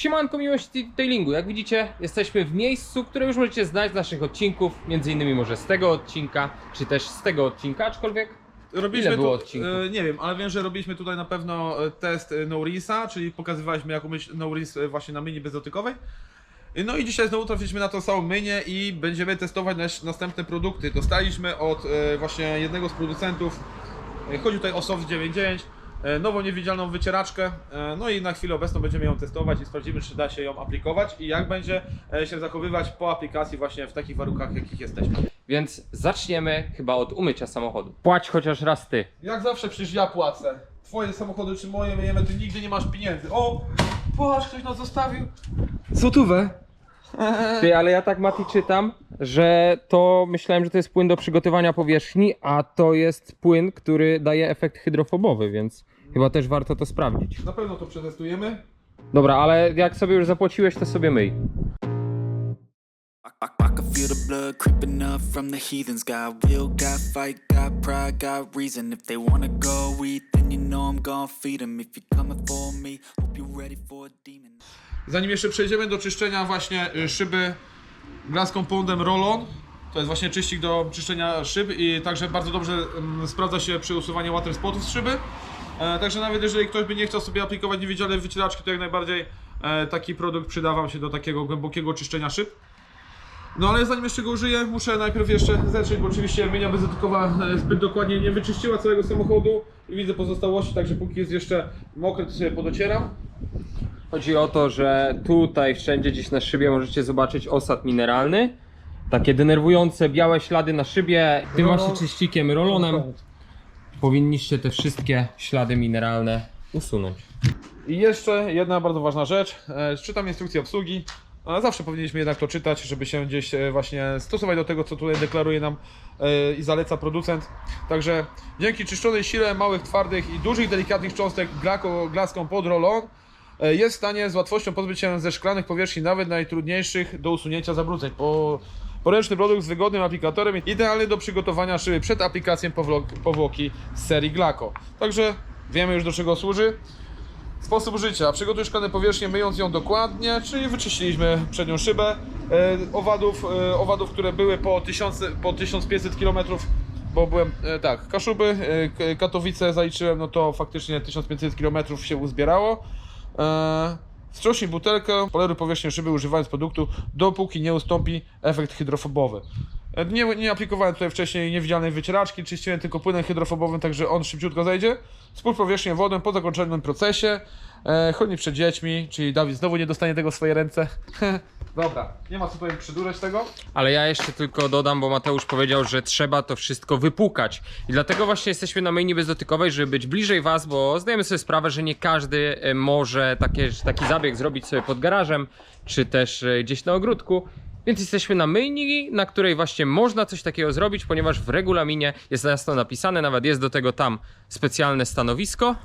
Siemanko miłości detailingu. Jak widzicie, jesteśmy w miejscu, które już możecie znać z naszych odcinków, między innymi może z tego odcinka, czy też z tego odcinka, aczkolwiek Robiliśmy Ile było tu, odcinków? e, nie wiem, ale wiem, że robiliśmy tutaj na pewno e, test e, no-rinsa, czyli pokazywaliśmy jak umyć no-rinse e, właśnie na myni bezdotykowej. E, No i dzisiaj znowu trafiliśmy na tą samą mynię i będziemy testować nasz, następne produkty. Dostaliśmy od e, właśnie jednego z producentów, e, chodzi tutaj o Soft 99, e, nową niewidzialną wycieraczkę. E, no i na chwilę obecną będziemy ją testować i sprawdzimy, czy da się ją aplikować i jak będzie e, się zachowywać po aplikacji właśnie w takich warunkach, jakich jesteśmy. Więc zaczniemy chyba od umycia samochodu. Płać chociaż raz ty. Jak zawsze przecież ja płacę. Twoje samochody czy moje myjemy, ty nigdy nie masz pieniędzy. O! Patrz, ktoś nas zostawił. Złotówę. Ty, ale ja tak Mati czytam, że to myślałem, że to jest płyn do przygotowania powierzchni, a to jest płyn, który daje efekt hydrofobowy, więc chyba też warto to sprawdzić. Na pewno to przetestujemy. Dobra, ale jak sobie już zapłaciłeś, to sobie myj. I, I can feel the blood creeping up from the heathens. Got will, got fight, got pride, got reason. If they wanna go eat, then Zanim jeszcze przejdziemy do czyszczenia właśnie y, szyby Glass Compoundem Rollon. To jest właśnie czyścik do czyszczenia szyb i także bardzo dobrze mm, sprawdza się przy usuwaniu water spotów z szyby. E, także nawet jeżeli ktoś by nie chciał sobie aplikować niewidzialne wycieraczki, to jak najbardziej e, taki produkt przyda Wam się do takiego głębokiego czyszczenia szyb. No ale zanim jeszcze go użyję, muszę najpierw jeszcze zetrzeć, bo oczywiście mynia bezdotykowa e, zbyt dokładnie nie wyczyściła całego samochodu i widzę pozostałości, także póki jest jeszcze mokry, to sobie podocieram. Chodzi o to, że tutaj wszędzie gdzieś na szybie możecie zobaczyć osad mineralny. Takie denerwujące białe ślady na szybie. Tym Rolon. właśnie czyścikiem rolonem powinniście te wszystkie ślady mineralne usunąć. I jeszcze jedna bardzo ważna rzecz. E, Czytam instrukcję obsługi. Zawsze powinniśmy jednak to czytać, żeby się gdzieś e, właśnie stosować do tego, co tutaj deklaruje nam e, i zaleca producent. Także dzięki czyszczonej sile małych, twardych i dużych, delikatnych cząstek Glass Compound Roll-On e, jest w stanie z łatwością pozbyć się ze szklanych powierzchni, nawet najtrudniejszych do usunięcia zabrudzeń. Po, poręczny produkt z wygodnym aplikatorem, idealny do przygotowania szyby przed aplikacją powłoki z serii Glaco. Także wiemy już do czego służy. Sposób użycia. Przygotuj szklane powierzchnię myjąc ją dokładnie, czyli wyczyściliśmy przednią szybę e, owadów, e, owadów, które były po, 1000, po 1500 km, bo byłem, e, tak, Kaszuby, Katowice zaliczyłem, no to faktycznie 1500 km się uzbierało. Wstrząśnij butelkę, poleruj powierzchnię szyby używając produktu, dopóki nie ustąpi efekt hydrofobowy. Nie, nie aplikowałem tutaj wcześniej niewidzialnej wycieraczki, czyściłem tylko płynem hydrofobowym, także on szybciutko zejdzie. Spójrz powierzchnię wodą po zakończonym procesie. E, chodź przed dziećmi, czyli Dawid znowu nie dostanie tego w swoje ręce. Dobra, nie ma co tutaj przydurać tego. Ale ja jeszcze tylko dodam, bo Mateusz powiedział, że trzeba to wszystko wypłukać. I dlatego właśnie jesteśmy na mainie bezdotykowej, żeby być bliżej Was, bo zdajemy sobie sprawę, że nie każdy e, może takie, taki zabieg zrobić sobie pod garażem, czy też e, gdzieś na ogródku. Więc jesteśmy na myjni, na której właśnie można coś takiego zrobić, ponieważ w regulaminie jest jasno napisane, nawet jest do tego tam specjalne stanowisko.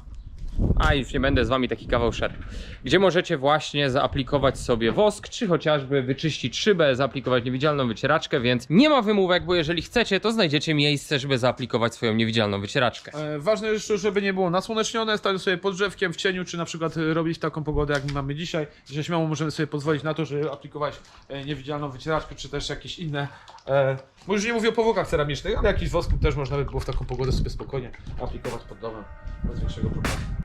A już nie będę z wami taki kawał szer. Gdzie możecie właśnie zaaplikować sobie wosk, czy chociażby wyczyścić szybę, zaaplikować niewidzialną wycieraczkę, więc nie ma wymówek, bo jeżeli chcecie, to znajdziecie miejsce, żeby zaaplikować swoją niewidzialną wycieraczkę. E, ważne jeszcze, żeby nie było nasłonecznione, stać sobie pod drzewkiem w cieniu, czy na przykład robić taką pogodę, jak my mamy dzisiaj, że śmiało możemy sobie pozwolić na to, żeby aplikować e, niewidzialną wycieraczkę, czy też jakieś inne, e, bo już nie mówię o powłokach ceramicznych, ale jakiś wosku też można by było w taką pogodę sobie spokojnie aplikować pod domem, bez większego problemu.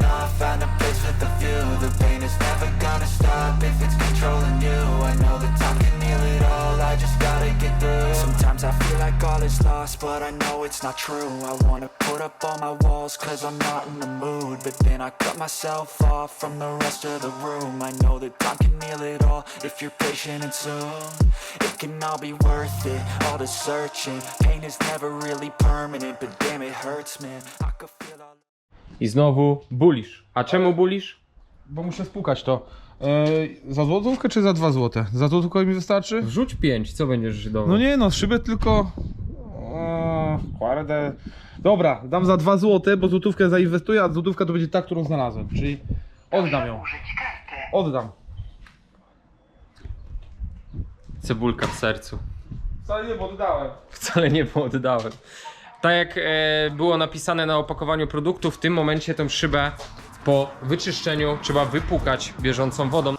is lost, but I know it's not true I wanna put up all my walls cause I'm not in the mood But then I cut myself off from the rest of the room I know that time can heal it all if you're patient and soon It can all be worth it, all the searching Pain is never really permanent, but damn it hurts man I could feel all I znowu bulisz. A czemu bulisz? Bo muszę spłukać to. E, za złotówkę czy za dwa złote? Za złotówkę mi wystarczy? Wrzuć pięć, co będziesz żydował? No nie no, szybę tylko... O, kurde. Dobra, dam za 2 zł, bo złotówkę zainwestuję, a złotówka to będzie ta, którą znalazłem. Czyli oddam ją. Oddam. Cebulka w sercu. Wcale nie, bo oddałem. Wcale nie oddałem. Tak jak e, było napisane na opakowaniu produktu, w tym momencie tę szybę po wyczyszczeniu trzeba wypłukać bieżącą wodą.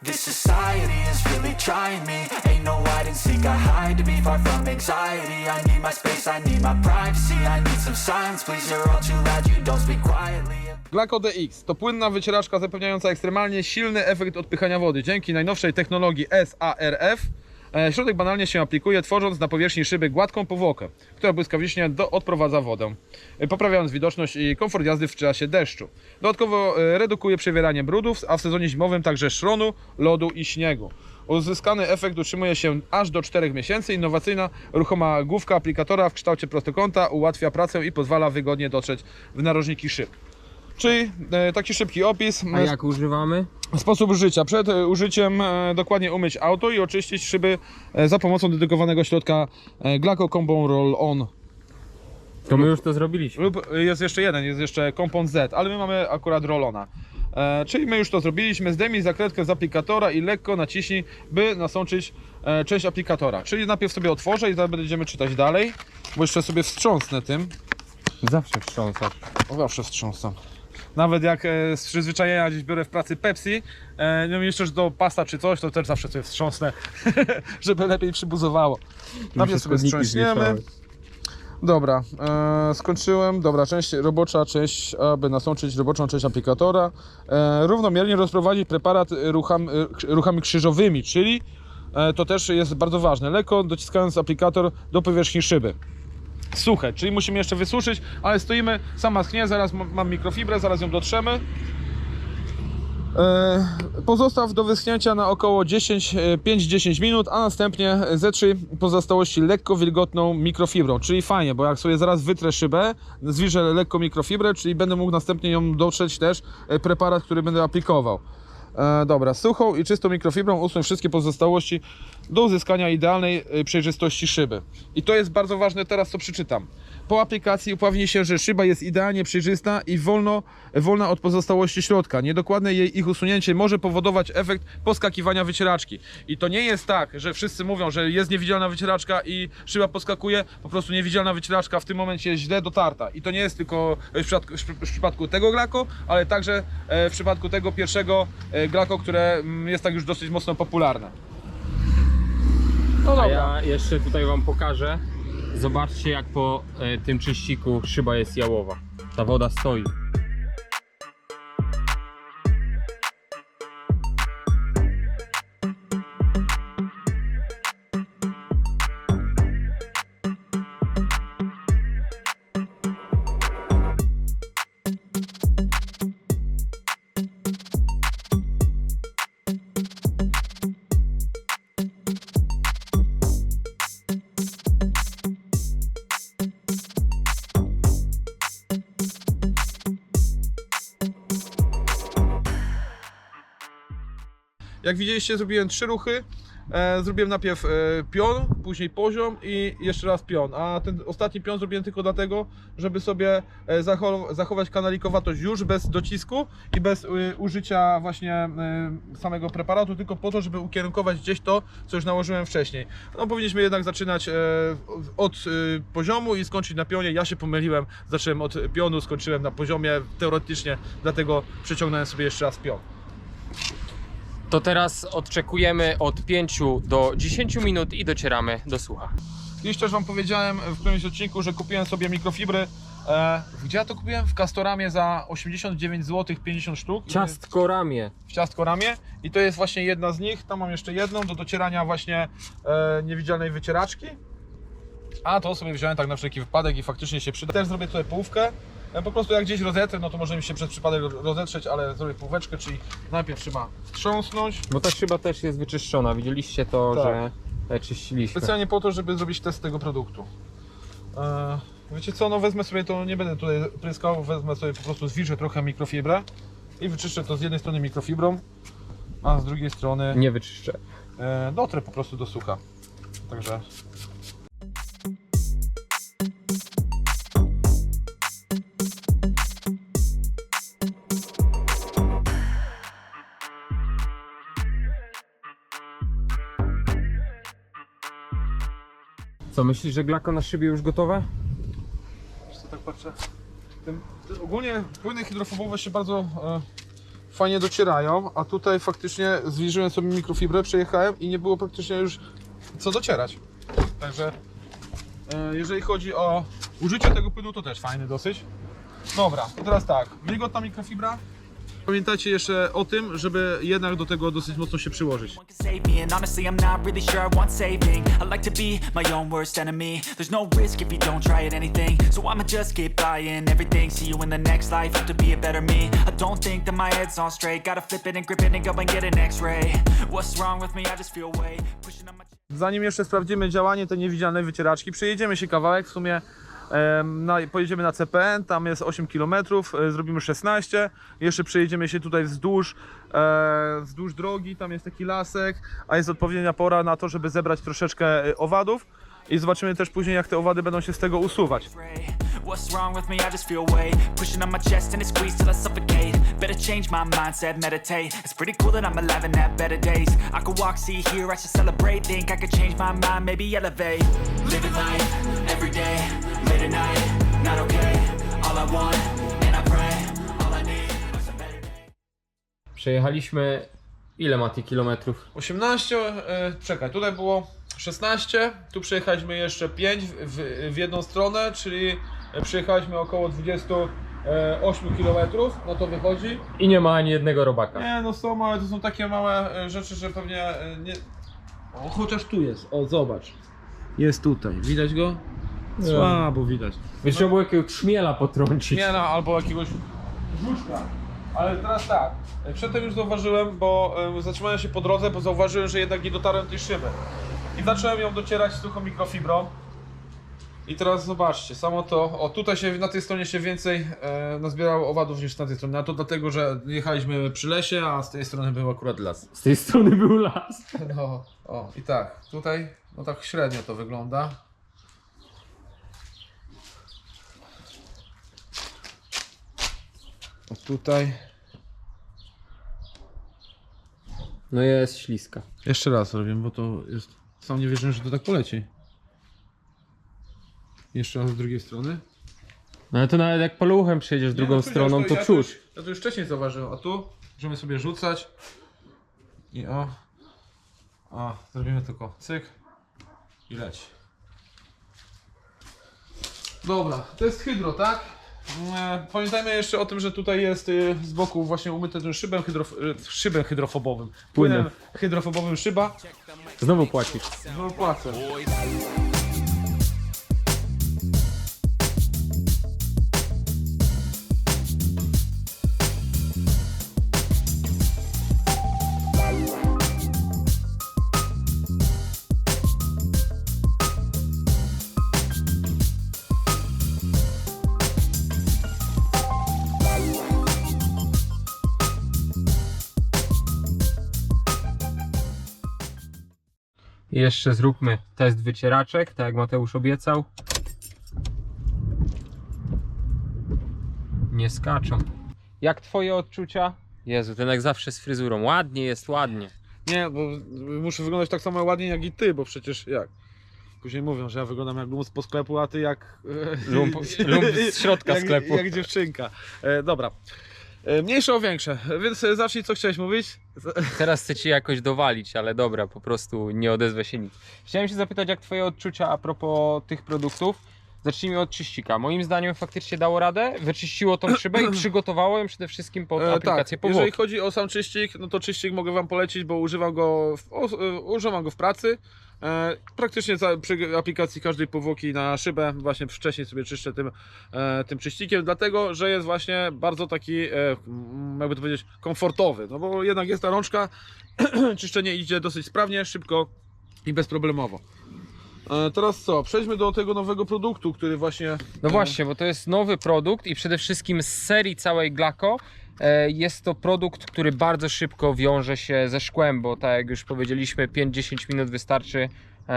This society is really trying me. Ain't no hide and seek, I hide to be far from anxiety. I need my space, I need my privacy. I need some silence, please. You're all too loud, you don't speak quietly. Glaco DX to płynna wycieraczka zapewniająca ekstremalnie silny efekt odpychania wody. Dzięki najnowszej technologii SARF środek banalnie się aplikuje, tworząc na powierzchni szyby gładką powłokę, która błyskawicznie do, odprowadza wodę, e, poprawiając widoczność i komfort jazdy w czasie deszczu. Dodatkowo e, redukuje przewieranie brudów, a w sezonie zimowym także szronu, lodu i śniegu. Uzyskany efekt utrzymuje się aż do 4 miesięcy. Innowacyjna, ruchoma główka aplikatora w kształcie prostokąta ułatwia pracę i pozwala wygodnie dotrzeć w narożniki szyb. Czyli e, taki szybki opis. A jak używamy? Sposób życia. Przed e, użyciem e, dokładnie umyć auto i oczyścić szyby e, za pomocą dedykowanego środka Glaco Compound Roll On. To my już to zrobiliśmy. Lub jest jeszcze jeden, jest jeszcze Compound Z, ale my mamy akurat Rollona. E, czyli my już to zrobiliśmy. Zdejmij zakretkę z aplikatora i lekko naciśnij, by nasączyć e, część aplikatora. Czyli najpierw sobie otworzę i zaraz będziemy czytać dalej, bo jeszcze sobie wstrząsnę tym. Zawsze wstrząsasz. Zawsze wstrząsam. Nawet jak e, z przyzwyczajenia gdzieś biorę w pracy Pepsi, e, no i jeszcze do pasta czy coś, to też zawsze sobie wstrząsnę, żeby lepiej przybuzowało. Najpierw sobie wstrząśniemy. Dobra, e, skończyłem. Dobra, część robocza, część, aby nasączyć roboczą część aplikatora. E, równomiernie rozprowadzić preparat rucham, e, ruchami krzyżowymi, czyli e, to też jest bardzo ważne. Lekko dociskając aplikator do powierzchni szyby. Suche, czyli musimy jeszcze wysuszyć, ale stoimy, sama schnie, zaraz mam mikrofibrę, zaraz ją dotrzemy. E, Pozostaw do wyschnięcia na około 10, e, 5-10 minut, a następnie zetrzyj pozostałości lekko wilgotną mikrofibrą, czyli fajnie, bo jak sobie zaraz wytrę szybę, zwilżę lekko mikrofibrę, czyli będę mógł następnie ją dotrzeć też e, preparat, który będę aplikował. E, dobra, suchą i czystą mikrofibrą usuń wszystkie pozostałości do uzyskania idealnej e, przejrzystości szyby. I to jest bardzo ważne teraz, co przeczytam. Po aplikacji upewni się, że szyba jest idealnie przejrzysta i wolno, wolna od pozostałości środka. Niedokładne jej ich usunięcie może powodować efekt poskakiwania wycieraczki. I to nie jest tak, że wszyscy mówią, że jest niewidzialna wycieraczka i szyba poskakuje. Po prostu niewidzialna wycieraczka w tym momencie jest źle dotarta. I to nie jest tylko w przypadku, w przypadku tego glako, ale także e, w przypadku tego pierwszego e, glako, które mm, jest tak już dosyć mocno popularne. No A ja jeszcze tutaj wam pokażę. Zobaczcie jak po e, tym czyściku szyba jest jałowa. Ta woda stoi. Jak widzieliście, zrobiłem trzy ruchy. E, zrobiłem najpierw e, pion, później poziom i jeszcze raz pion. A ten ostatni pion zrobiłem tylko dlatego, żeby sobie e, zacho- zachować kanalikowatość już bez docisku i bez użycia właśnie samego preparatu, tylko po to, żeby ukierunkować gdzieś to, co już nałożyłem wcześniej. No powinniśmy jednak zaczynać od poziomu i skończyć na pionie. Ja się pomyliłem, zacząłem od pionu, skończyłem na poziomie teoretycznie, dlatego przeciągnąłem sobie jeszcze raz pion. To teraz odczekujemy od 5 do 10 minut i docieramy do słucha. Kiedyś też Wam powiedziałem w którymś odcinku, że kupiłem sobie mikrofibry. E, gdzie ja to kupiłem? W Castoramie za 89 zł 50 sztuk. Ciastko ramię. W ciastko ramię. I to jest właśnie jedna z nich. Tam mam jeszcze jedną do docierania właśnie e, niewidzialnej wycieraczki. A to sobie wziąłem tak na wszelki wypadek i faktycznie się przyda. Też zrobię tutaj połówkę. E, Po prostu jak gdzieś rozetrę, no to może mi się przez przypadek rozetrzeć, ale zrobię półeczkę, czyli najpierw trzeba wstrząsnąć. Bo ta szyba też jest wyczyszczona. Widzieliście to, Tak. że e, czyściliśmy. Specjalnie po to, żeby zrobić test tego produktu. E, wiecie co, no wezmę sobie to, nie będę tutaj pryskał, wezmę sobie po prostu zwilżę trochę mikrofibrę i wyczyszczę to z jednej strony mikrofibrą, a z drugiej strony Nie wyczyszczę. dotrę po prostu do sucha. Także Co, myślisz, że glako na szybie już gotowe? Wiesz co, tak patrzę. Tym, ogólnie płyny hydrofobowe się bardzo e, fajnie docierają, a tutaj faktycznie zwilżyłem sobie mikrofibrę, przejechałem i nie było praktycznie już co docierać. Także e, jeżeli chodzi o użycie tego płynu, to też fajny dosyć. Dobra, to teraz tak, wilgotna mikrofibra. Pamiętajcie jeszcze o tym, żeby jednak do tego dosyć mocno się przyłożyć. one can save me And honestly I'm not really sure I want saving. I like to be my own worst enemy. There's no risk if you don't try at anything. So I'ma just keep buying everything. See you in the next life, have to be a better me. I don't think that my head's on straight. Gotta flip it and grip it and go and get an x-ray. What's wrong with me? I just feel weight Pushing on my Zanim jeszcze sprawdzimy działanie tej niewidzialnej wycieraczki, przejedziemy się kawałek, w sumie na, pojedziemy na CPN, tam jest 8 km, e, zrobimy 16, jeszcze przejedziemy się tutaj wzdłuż, e, wzdłuż drogi, tam jest taki lasek, a jest odpowiednia pora na to, żeby zebrać troszeczkę e, owadów i zobaczymy też później jak te owady będą się z tego usuwać. What's wrong with me? I just feel weight. Pushing on my chest and it squeezes till I suffocate. Better change my mindset, meditate. It's pretty cool that I'm alive and have better days. I could walk, see, hear, I should celebrate. Think I could change my mind, maybe elevate. Living life, every day, late at night Not okay, all I want, and I pray All I need better Przejechaliśmy ile Mati kilometrów? 18, 18, e, czekaj, tutaj było 16, tu przejechaliśmy jeszcze 5 w, w, w jedną stronę, czyli przejechaliśmy około 28 km, no to wychodzi. I nie ma ani jednego robaka. Nie, no są, ale to są takie małe e, rzeczy, że pewnie e, nie... O, chociaż tu jest, o zobacz. Jest tutaj, widać go? Słabo widać. Wiesz, trzeba było jakiegoś trzmiela potrącić. Nie no, albo jakiegoś żuczka. Ale teraz tak, e, przedtem już zauważyłem, bo zatrzymałem się po drodze, bo zauważyłem, że jednak nie dotarłem do tej szyby. I zacząłem ją docierać suchą mikrofibrą. I teraz zobaczcie, samo to, o tutaj się, na tej stronie się więcej e, nazbierało owadów niż na tej stronie. A to dlatego, że jechaliśmy przy lesie, a z tej strony był akurat las. Z tej strony był las. No, o i tak, tutaj, no tak średnio to wygląda. O tutaj. No jest śliska. Jeszcze raz robię, bo to jest. Sam nie wierzyłem, że to tak poleci. Jeszcze raz z drugiej strony. No ale to nawet jak poluchem przejdziesz drugą no, stroną, to ja czuć. już- Ja to już wcześniej zauważyłem, a tu możemy sobie rzucać. I o. O, zrobimy tylko cyk. I leci. Dobra, to jest hydro, tak? E, Pamiętajmy jeszcze o tym, że tutaj jest y, z boku właśnie umyte tym szybem, hydrof y, szybem hydrofobowym. Płynem hydrofobowym szyba. Znowu płacisz. No płacę. I jeszcze zróbmy test wycieraczek, tak jak Mateusz obiecał. Nie skaczą. Jak twoje odczucia? Jezu, ten jak zawsze z fryzurą. Ładnie jest, ładnie. Nie, bo muszę wyglądać tak samo ładnie jak i ty, bo przecież jak? Później mówią, że ja wyglądam jak lump po sklepu, a ty jak... e, Lump, lump z środka jak, sklepu. Jak dziewczynka. E, dobra. E, mniejsze o większe, więc e, zacznij co chciałeś mówić. Teraz chcę ci jakoś dowalić, ale dobra, po prostu nie odezwę się nic. Chciałem się zapytać, jak twoje odczucia a propos tych produktów. Zacznijmy od czyścika. Moim zdaniem faktycznie dało radę, wyczyściło tą szybę i przygotowało ją przede wszystkim pod E, aplikację tak, jeżeli chodzi o sam czyścik, no to czyścik mogę wam polecić, bo używam go w, e, używam go w pracy. E, praktycznie przy aplikacji każdej powłoki na szybę właśnie wcześniej sobie czyszczę tym, e, tym czyścikiem, dlatego że jest właśnie bardzo taki, e, jakby to powiedzieć, komfortowy, no bo jednak jest ta rączka, czyszczenie idzie dosyć sprawnie, szybko i bezproblemowo. Teraz co, przejdźmy do tego nowego produktu, który właśnie... No właśnie, bo to jest nowy produkt i przede wszystkim z serii całej Glaco jest to produkt, który bardzo szybko wiąże się ze szkłem, bo tak jak już powiedzieliśmy 5-10 minut wystarczy e,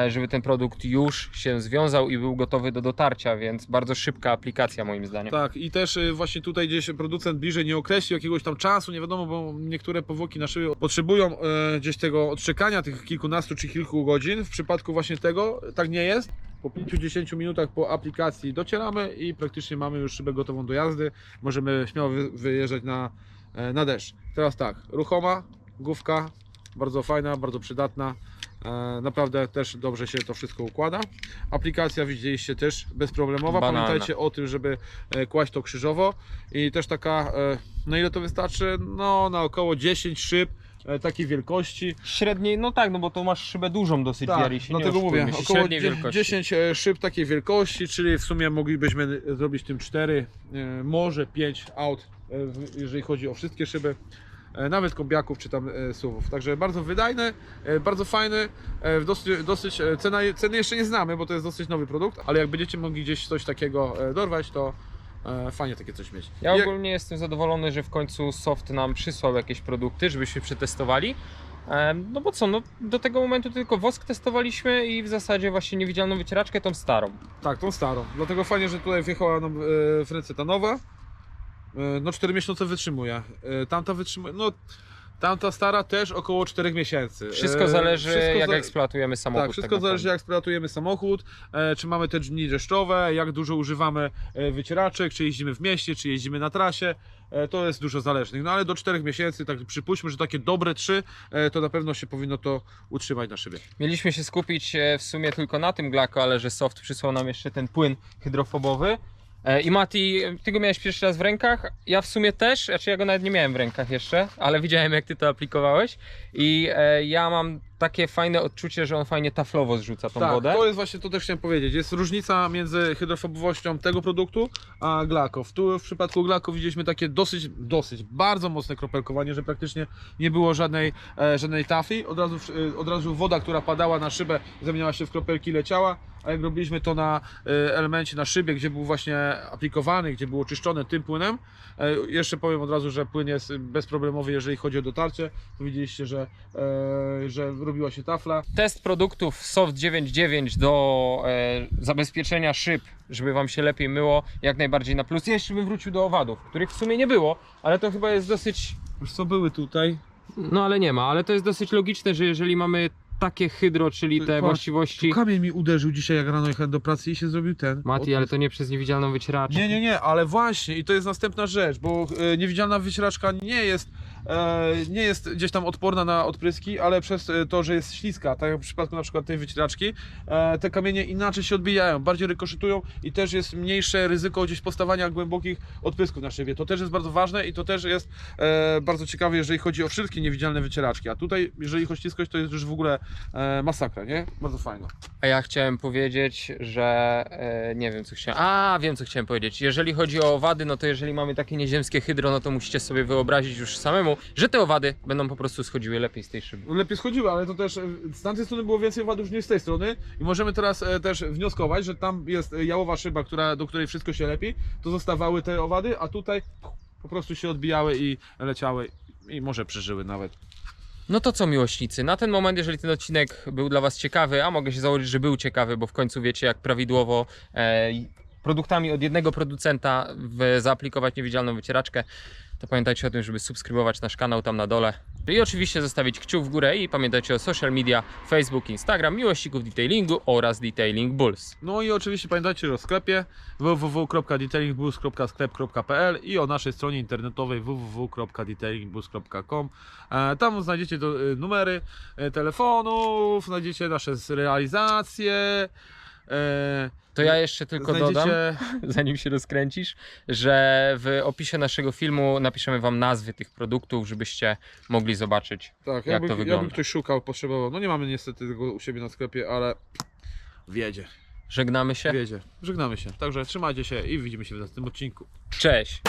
żeby ten produkt już się związał i był gotowy do dotarcia, więc bardzo szybka aplikacja moim zdaniem. Tak, i też y, właśnie tutaj gdzieś producent bliżej nie określił jakiegoś tam czasu, nie wiadomo, bo niektóre powłoki na szyby potrzebują e, gdzieś tego odczekania tych kilkunastu czy kilku godzin. W przypadku właśnie tego tak nie jest. Po 5-10 minutach po aplikacji docieramy i praktycznie mamy już szybę gotową do jazdy. Możemy śmiało wy, wyjeżdżać na, e, na deszcz. Teraz tak, ruchoma, główka, bardzo fajna, bardzo przydatna. E, Naprawdę też dobrze się to wszystko układa. Aplikacja widzieliście też bezproblemowa. Banalna. Pamiętajcie o tym, żeby e, kłaść to krzyżowo i też taka, e, na ile to wystarczy? No na około 10 szyb takiej wielkości. Średniej, no tak, no bo to masz szybę dużą dosyć, Jari, się nie dlatego mówię, się, około średniej dzie- wielkości. 10 e, szyb takiej wielkości, czyli w sumie moglibyśmy zrobić tym 4, e, może 5 aut, jeżeli chodzi o wszystkie szyby. E, Nawet kombiaków czy tam e, suwów. Także bardzo wydajny, e, bardzo fajny. Dosyć, dosyć cena, ceny jeszcze nie znamy, bo to jest dosyć nowy produkt, ale jak będziecie mogli gdzieś coś takiego dorwać, to fajnie takie coś mieć. Ja I- ogólnie jestem zadowolony, że w końcu Soft nam przysłał jakieś produkty, żebyśmy przetestowali. No bo co, no do tego momentu tylko wosk testowaliśmy i w zasadzie właśnie niewidzialną wycieraczkę, tą starą. Tak, tą starą. Dlatego fajnie, że tutaj wjechała nam w ręce ta nowa. E, No 4 miesiące wytrzymuje. E, Tamta wytrzymuje, no tamta stara też około 4 miesięcy. Wszystko E, zależy wszystko jak za- eksploatujemy samochód. Tak, wszystko tak zależy jak eksploatujemy samochód, czy mamy te dni deszczowe, jak dużo używamy wycieraczek, czy jeździmy w mieście, czy jeździmy na trasie. To jest dużo zależnych. No ale do 4 miesięcy, tak przypuśćmy, że takie dobre 3, to na pewno się powinno to utrzymać na szybie. Mieliśmy się skupić w sumie tylko na tym Glako, ale że Soft przysłał nam jeszcze ten płyn hydrofobowy. E, I Mati, ty go miałeś pierwszy raz w rękach, ja w sumie też, znaczy ja go nawet nie miałem w rękach jeszcze, ale widziałem jak ty to aplikowałeś. I e, ja mam takie fajne odczucie, że on fajnie taflowo zrzuca tą tak, wodę. to jest właśnie, to też chciałem powiedzieć. Jest różnica między hydrofobowością tego produktu a Glakow. Tu w przypadku Glakow widzieliśmy takie dosyć, dosyć, bardzo mocne kropelkowanie, że praktycznie nie było żadnej, e, żadnej tafli. Od razu, e, od razu woda, która padała na szybę, zamieniała się w kropelki, leciała. A jak robiliśmy to na e, elemencie, na szybie, gdzie był właśnie aplikowany, gdzie było czyszczone tym płynem, e, jeszcze powiem od razu, że płyn jest bezproblemowy, jeżeli chodzi o dotarcie. To widzieliście, że, e, że robiła się tafla. Test produktów Soft 9.9 do e, zabezpieczenia szyb, żeby Wam się lepiej myło, jak najbardziej na plus. Jeszcze bym wrócił do owadów, których w sumie nie było, ale to chyba jest dosyć Już co były tutaj? No ale nie ma, ale to jest dosyć logiczne, że jeżeli mamy takie hydro, czyli te patrz, właściwości. Tu kamień mi uderzył dzisiaj, jak rano jechałem do pracy i się zrobił ten. Mati, ale to nie przez niewidzialną wycieraczkę. Nie, nie, nie, ale właśnie i to jest następna rzecz, bo e, niewidzialna wycieraczka nie jest, e, nie jest gdzieś tam odporna na odpryski, ale przez e, to, że jest śliska, tak jak w przypadku na przykład tej wycieraczki, e, te kamienie inaczej się odbijają, bardziej rykoszytują i też jest mniejsze ryzyko gdzieś postawania głębokich odprysków na szybie. To też jest bardzo ważne i to też jest e, bardzo ciekawe, jeżeli chodzi o wszystkie niewidzialne wycieraczki, a tutaj, jeżeli chodzi o śliskość, to jest już w ogóle masakra, nie? Bardzo fajne. A ja chciałem powiedzieć, że e, nie wiem co chciałem. A, wiem co chciałem powiedzieć. Jeżeli chodzi o owady, no to jeżeli mamy takie nieziemskie hydro, no to musicie sobie wyobrazić już samemu, że te owady będą po prostu schodziły lepiej z tej szyby. lepiej schodziły, ale to też e, z tamtej strony było więcej owadów niż z tej strony i możemy teraz e, też wnioskować, że tam jest e, jałowa szyba, która, do której wszystko się lepi, to zostawały te owady, a tutaj po prostu się odbijały i leciały i może przeżyły nawet. No to co miłośnicy, na ten moment, jeżeli ten odcinek był dla Was ciekawy, a mogę się założyć, że był ciekawy, bo w końcu wiecie jak prawidłowo e, produktami od jednego producenta w, zaaplikować niewidzialną wycieraczkę, to pamiętajcie o tym, żeby subskrybować nasz kanał tam na dole. I oczywiście zostawić kciuk w górę i pamiętajcie o social media, Facebook, Instagram, miłośników detailingu oraz Detailing Bulls. No i oczywiście pamiętajcie o sklepie www.detailingbus.sklep.pl i o naszej stronie internetowej www.detailingbus.com. E, Tam znajdziecie e, numery e, telefonów, znajdziecie nasze realizacje. E, To ja jeszcze tylko dodam, zanim się rozkręcisz, że w opisie naszego filmu napiszemy Wam nazwy tych produktów, żebyście mogli zobaczyć. Tak, Jak jakby, to jakby wygląda? ktoś szukał, potrzebował. No nie mamy niestety tego u siebie na sklepie, ale wiedzie, Żegnamy się. wiedzie. Żegnamy się. Także trzymajcie się i widzimy się w następnym odcinku. Cześć!